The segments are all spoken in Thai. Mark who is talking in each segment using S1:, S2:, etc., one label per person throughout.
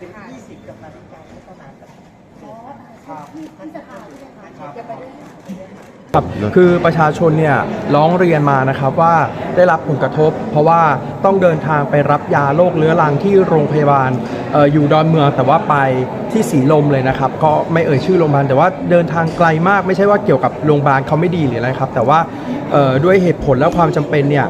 S1: เป็นยี่สิบกับนาฬิกาพัฒนากัน
S2: ที่ที่สภาใช่ไหมค
S3: รับคือประชาชนเนี่ยร้องเรียนมานะครับว่าได้รับผลกระทบ เพราะว่าต้องเดินทางไปรับยาโรคเรื้อรังที่โรงพยาบาลอออยู่ดอนเมืองแต่ว่าไปที่สีลมเลยนะครับก็ไม่เอ่ยชื่อโรงพยาบาลแต่ว่าเดินทางไกลมากไม่ใช่ว่าเกี่ยวกับโรงพยาบาลเขาไม่ดีหรืออะไรครับแต่ว่าด้วยเหตุผลและความจำเป็นเนี่ย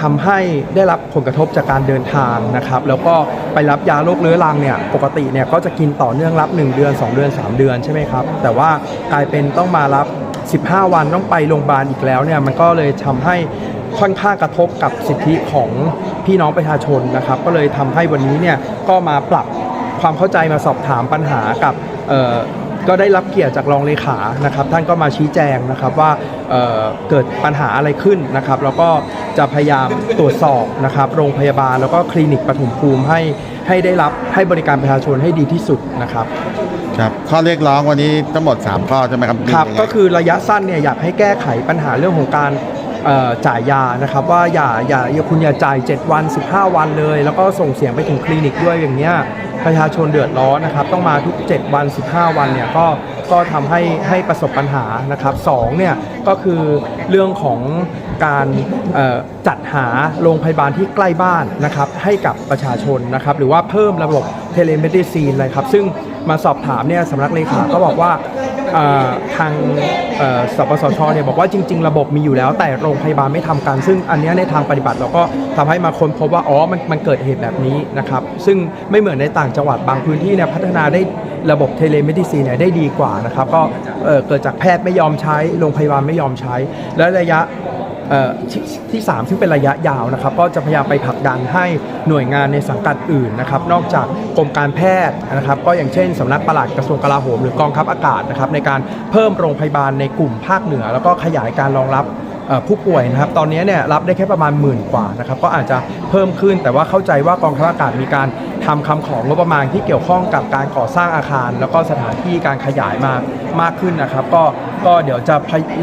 S3: ทำให้ได้รับผลกระทบจากการเดินทางนะครับแล้วก็ไปรับยาโรคเรื้อรังเนี่ยปกติเนี่ยก็จะกินต่อเนื่องรับ 1 เดือน 2 เดือน 3 เดือนใช่ไหมครับแต่ว่ากลายเป็นต้องมารับ 15 วันต้องไปโรงพยาบาลอีกแล้วเนี่ยมันก็เลยทำให้ค่อนข้างกระทบกับสิทธิของพี่น้องประชาชนนะครับ ก็เลยทำให้วันนี้เนี่ยก็มาปรับความเข้าใจมาสอบถามปัญหากับก็ได้รับเกียรติจากรองเลขานะครับ ท่านก็มาชี้แจงนะครับว่า เอ่อเกิดปัญหาอะไรขึ้นนะครับ แล้วก็จะพยายามตรวจสอบนะครับ โรงพยาบาลแล้วก็คลินิกปฐมภูมิให้ให้ได้รับให้บริการประชาชนให้ดีที่สุดนะครับ
S4: ครับข้อเรียกร้องวันนี้ทั้งหมด 3 ข้อใช่ไหมครับ
S3: ครับ
S4: มียังไง
S3: ก็คือระยะสั้นเนี่ยอยากให้แก้ไขปัญหาเรื่องของการเอ่อ จ่ายยานะครับว่าอย่าอย่าอย่าคุณอย่าจ่าย 7 วัน 15 วันเลย แล้วก็ส่งเสียงไปถึงคลินิกด้วยอย่างเงี้ยประชาชนเดือดร้อนนะครับต้องมาทุก 7 วัน 15 วันเนี่ยก็ก็ทำให้ให้ประสบปัญหานะครับสองเนี่ยก็คือเรื่องของการจัดหาโรงพยาบาลที่ใกล้บ้านนะครับให้กับประชาชนนะครับหรือว่าเพิ่มระบบเทเลเมดิซีนเลยครับซึ่งมาสอบถามเนี่ยสำนักเลขาก็บอกว่า ทางสปสชเนี่ยบอกว่าจริง ๆ ระบบมีอยู่แล้ว แต่โรงพยาบาลไม่ทำกันซึ่งอันนี้ในทางปฏิบัติเราก็ทำให้มาค้นพบว่าอ๋อมันมันเกิดเหตุแบบนี้นะครับซึ่งไม่เหมือนในต่างจังหวัดบางพื้นที่เนี่ยพัฒนาได้ระบบเทเลเมดิซีเนี่ยได้ดีกว่านะครับก็เกิดจากแพทย์ไม่ยอมใช้โรงพยาบาลไม่ยอมใช้ และระยะ ที่3ซึ่งเป็นระยะยาวนะครับ ก็จะพยายามไปผลักดันให้หน่วยงานในสังกัดอื่นนะครับ นอกจากกรมการแพทย์นะครับ ก็อย่างเช่นสำนักปลัดกระทรวงกลาโหมหรือกองทัพอากาศนะครับ ในการเพิ่มโรงพยาบาลในกลุ่มภาคเหนือ แล้วก็ขยายการรองรับผู้ป่วยนะครับ ตอนนี้เนี่ยรับได้แค่ประมาณหมื่นกว่านะครับ ก็อาจจะเพิ่มขึ้นแต่ว่าเข้าใจว่ากองทัพอากาศมีการ ทำคำของงบประมาณที่เกี่ยวข้องกับการก่อสร้างอาคาร แล้วก็สถานที่การขยายมามากขึ้นนะครับ ก็ก็เดี๋ยวจะ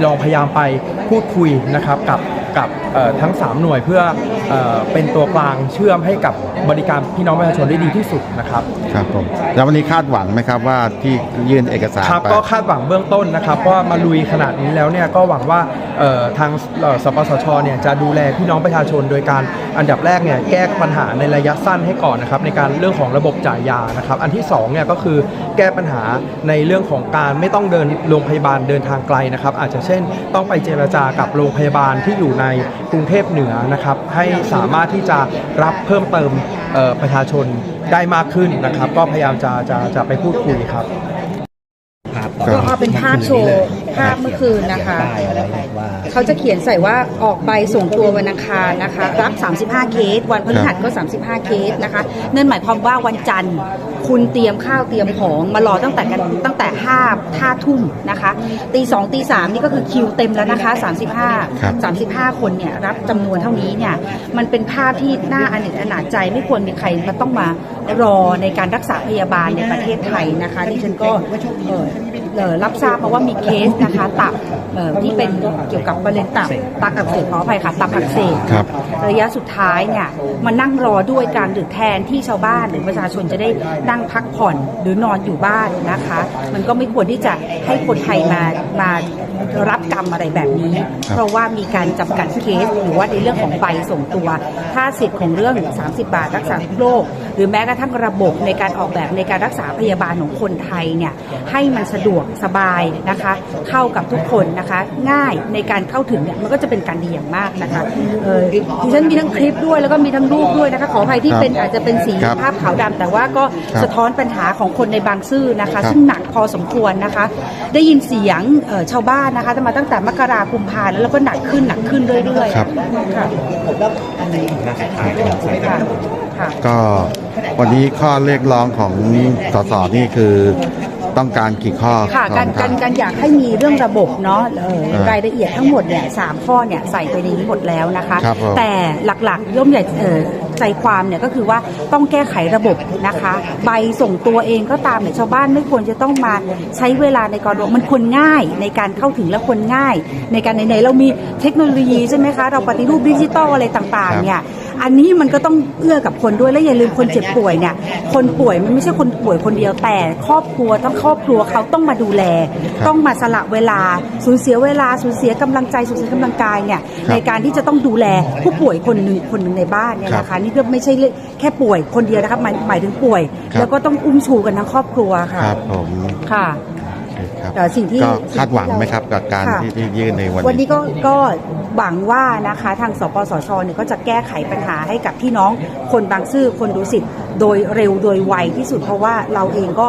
S3: ลองพยายามไปพูดคุยนะครับกับกับเอ่อทั้ง 3 หน่วยเพื่อเอ่อเป็นตัวกลางเชื่อมให้กับบริการพี่น้องประชาชนได้ดีที่สุดนะครับ
S4: ครับผมแล้ววันนี้คาดหวังไหมครับว่าที่ยื่นเอกสาร
S3: ครับ
S4: ไป
S3: ก็คาดหวังเบื้องต้นนะครับว่ามาลุยขนาดนี้แล้วเนี่ยก็หวังว่าเอ่อทางเอ่อสปสชเนี่ยจะดูแลพี่น้องประชาชน โดยการอันดับแรกเนี่ยแก้ปัญหาในระยะสั้นให้ก่อนนะครับในการเรื่องของระบบจ่ายยานะครับอันที่สองเนี่ยก็คือแก้ปัญหาในเรื่องของการไม่ต้องเดินโรงพยาบาลเดินทางไกลนะครับอาจจะเช่นต้องไปเจรจากับโรงพยาบาลที่อยู่ในกรุงเทพเหนือนะครับให้สามารถที่จะรับเพิ่มเติมเอ่อประชาชนได้มากขึ้นนะครับ ก็พยายามจะจะจะไปพูดคุยครับ
S4: ก็
S2: ก็เอาเป็นภาพโชว์ ภาพเมื่อคืนนะคะ เขาจะเขียนใส่ว่าออกใบส่งตัววันอังคารนะคะ รับ 35 เคส วันพฤหัสก็ 35 เคสนะคะนั่นหมายความว่าวันจันทร์ คุณเตรียมข้าวเตรียมของมารอตั้งแต่กันตั้งแต่5 5ทุ่มนะคะตีสองตีสามนี่ก็คือคิวเต็มแล้วนะคะ
S4: ครับ
S2: 35 35 คนเนี่ยรับจำนวนเท่านี้เนี่ยมันเป็นภาพที่น่าอเนจอนาจใจไม่ควรมีใครมาต้องมารอในการรักษาพยาบาลในประเทศไทยนะคะดิฉันก็เอ่อเอ่อรับทราบมาว่ามีเคสนะคะ ตับเอ่อที่เป็นเกี่ยวกับมะเร็งตับตับอักเสบขออภัยค่ะ ตับอักเสบ
S4: ครับ
S2: ระยะสุดท้ายเนี่ยมานั่งรอด้วยการหรือแทนที่ชาวบ้านหรือประชาชนจะได้นั่งพักผ่อนหรือนอนอยู่บ้านนะคะ มันก็ไม่ควรที่จะให้คนไทยมามารับกรรมอะไรแบบนี้ เพราะว่ามีการจำกัดเคสหรือว่าในเรื่องของใบส่งตัว ถ้าสิทธิ์ของเรื่อง 30 บาทรักษาทุกโรคหรือแม้กระทั่งระบบในการออกแบบในการรักษาพยาบาลของคนไทยเนี่ยให้มันสะดวกสบายนะคะเข้ากับทุกคนนะคะ ง่ายในการเข้าถึงเนี่ยมันก็จะเป็นการดีอย่างมากนะคะเออดิฉันมีทั้งคลิปด้วยแล้วก็มีทั้งรูปด้วยนะคะขออภัยที่
S4: ครับ
S2: เป็นอาจจะเป็นสี
S4: ครับ
S2: ภาพขาวดำแต่ว่าก็
S4: ครับ
S2: สะท้อนปัญหาของคนในบางซื่อนะคะ
S4: ครับ
S2: ซึ่งหนักพอสมควรนะคะ ได้ยินเสียงเอ่อชาวบ้านนะคะมาตั้งแต่มกราคมพาแล้วแล้วก็หนักขึ้นหนักขึ้นเรื่อย
S4: ครับ
S2: ๆค่ะค่ะค่ะ
S4: ก็วันนี้ข้อเรียกร้องของสสนี่คือ ต้องการกี่ข้อ
S2: ค่ะ
S4: ขอ
S2: การ
S4: ง
S2: การการอยากให้มีเรื่องระบบเนาะเอ่อ
S4: อ่ารา
S2: ยละเอียดทั้งหมดเนี่ยสามข้อเนี่ยใส่ไปในนี้หมดแล้วนะคะ
S4: ครับผม
S2: แต่หลักๆย่อมใหญ่เอ่อ ใจความเนี่ยก็คือว่าต้องแก้ไขระบบนะคะ ใบส่งตัวเองก็ตามเนี่ยชาวบ้านไม่ควรจะต้องมาใช้เวลาในการรอมันควรง่ายในการเข้าถึงและควรง่าย ในการไหนๆเรามีเทคโนโลยีใช่ไหมคะ เราปฏิรูปดิจิตอลอะไรต่างๆเนี่ยอันนี้มันก็ต้องเอื้อกับคนด้วยและอย่าลืมคนเจ็บป่วยเนี่ยคนป่วยมันไม่ใช่คนป่วยคนเดียวแต่ครอบครัวต้องครอบครัวเขาต้องมาดูแล
S4: ครับ
S2: ต้องมาสละเวลาสูญเสียเวลาสูญเสียกำลังใจสูญเสียกำลังกายเนี่ย
S4: ครับ
S2: ในการที่จะต้องดูแลผู้ป่วยคนหนึ่งคนหนึ่งในบ้านเนี่ย
S4: ครับ
S2: นะคะนี่ก็ไม่ใช่เรื่องแค่ป่วยคนเดียวนะครับหมายหมายถึงป่วย
S4: ครับ
S2: แล้วก็ต้องอุ้มชูกันทั้งครอบครัวค่ะ
S4: ครับผม
S2: ค่ะ
S4: โอเคครับ
S2: แต่สิ่งที่
S4: ก็คาดหวังไหมครับกับการ
S2: ค่ะ
S4: ที่ที่ยื่นในวัน
S2: วัน
S4: นี้
S2: นี้ ก็ก็หวังว่านะคะทางสปสชเนี่ยก็จะแก้ไขปัญหาให้กับพี่น้องคนบางซื่อคนดูสิทธิ์โดยเร็วโดยไวที่สุดเพราะว่าเราเองก็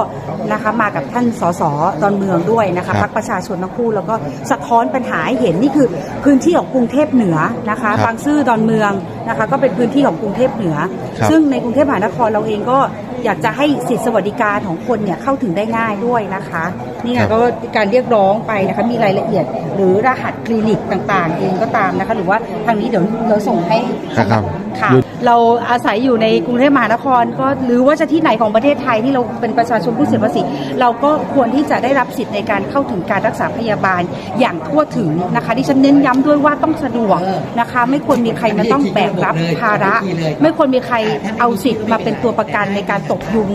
S2: นะคะมากับท่านสสดอนเมืองด้วยนะ
S4: ครั
S2: คะ
S4: บ
S2: พักประชาชนทั้งคู่แล้วก็สะท้อนปัญหาให้เห็นนี่คือพื้นที่ของกรุงเทพเหนือนะคะ
S4: ครับ
S2: บางซื่อดอนเมืองนะคะก็เป็นพื้นที่ของกรุงเทพเหนือ
S4: ครับ
S2: ซึ่งในกรุงเทพมหานครเราเองก็ อยากจะให้สิทธิสวัสดิการของคนเนี่ยเข้าถึงได้ง่ายด้วยนะคะนี่ไง
S4: ครับ
S2: ก็การเรียกร้องไปนะคะมีรายละเอียด หรือรหัสคลินิกต่างๆ เองก็ตามนะคะ หรือว่าทางนี้เดี๋ยวเราส่งให้
S4: ครับ
S2: ค่ะ
S4: หยุด
S2: เราอาศัยอยู่ในกรุงเทพมหานคร ก็หรือว่าจะที่ไหนของประเทศไทยที่เราเป็นประชาชนผู้เสียภาษีเราก็ควรที่จะได้รับสิทธิ์ในการเข้าถึงการรักษาพยาบาลอย่างทั่วถึงนะคะที่ฉันเน้นย้ำด้วยว่าต้องสะดวกนะคะ ไม่ควรมีใครมาต้องแบกรับภาระ ไม่ควรมีใครเอาสิทธิ์มาเป็นตัวประกันในการตกยุง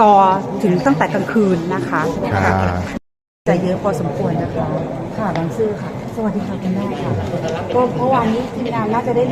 S2: รอถึงตั้งแต่กลางคืนนะคะ
S4: ครับ
S2: จะเยอะพอสมควรนะคะ ค่ะบางซื่อค่ะ สวัสดีค่ะคุณแม่ค่ะก็เมื่อวานนี้ทีมงานน่าจะได้